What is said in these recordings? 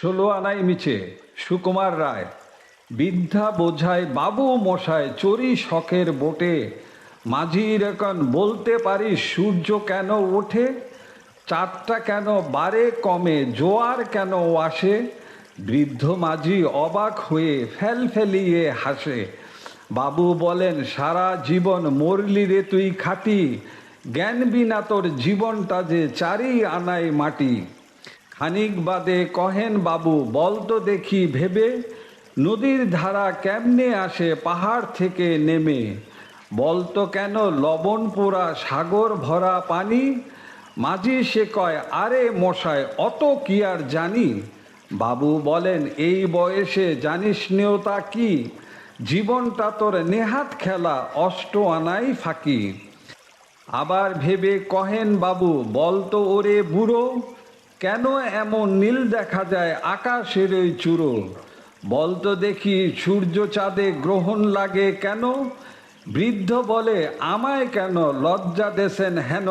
ষোলো আনাই মিছে, সুকুমার রায়। বৃদ্ধা বোঝায় বাবু মশায় চরি শখের বোটে। মাঝির এখন বলতে পারি, সূর্য কেন ওঠে? চারটা কেন বারে কমে, জোয়ার কেন আসে? বৃদ্ধ মাঝি অবাক হয়ে ফেল ফেলিয়ে হাসে। বাবু বলেন, সারা জীবন মরলি রে তুই খাটি। জ্ঞান বিনা তোর জীবনটা যে চারি আনায় মাটি। খানিক বাদে কহেন বাবু, বল তো দেখি ভেবে, নদীর ধারা কেমনে আসে পাহাড় থেকে নেমে? বলতো কেন লবণ পোড়া সাগর ভরা পানি? মাঝি সে কয়, আরে মশায় অত কি আর জানি? বাবু বলেন, এই বয়সে জানিস নেওতা কি? জীবনটা তোর নেহাত খেলা, অষ্ট আনাই ফাঁকি। আবার ভেবে কহেন বাবু বলতো ওরে বুড়ো কেন এমন নীল দেখা যায় আকাশের ওই চূড়ো বলতো দেখি সূর্য চাঁদে গ্রহণ লাগে কেন? বৃদ্ধ বলে, আমায় কেন লজ্জা দেশেন হেন?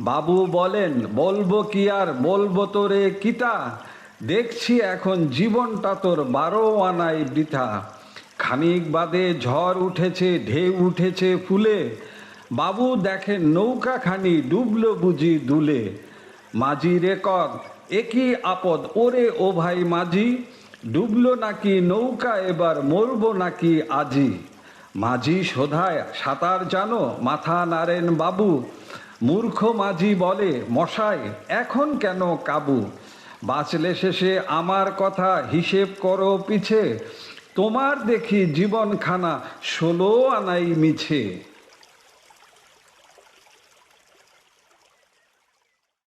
বাবু বলেন, বলব কি আর? বলব তোরে কিতা? দেখছি এখন জীবনটা তোর বারো আনাই বৃথা। খানিক বাদে ঝড় উঠেছে, ঢেউ উঠেছে ফুলে। বাবু দেখেন নৌকাখানি ডুবলো বুঝি দুলে। মাঝি রেকর্ড, একই আপদ, ওরে ও ভাই মাঝি। ডুবলো নাকি নৌকা, এবার মরবো নাকি আজি। মাঝি শোধায়, সাঁতার জানো, মাথা নারেন বাবু। মূর্খ মাঝি বলে, মশাই, এখন কেন কাবু? বাঁচলে শেষে আমার কথা হিসেব করো পিছে। তোমার দেখি জীবনখানা, ষোলো আনাই মিছে।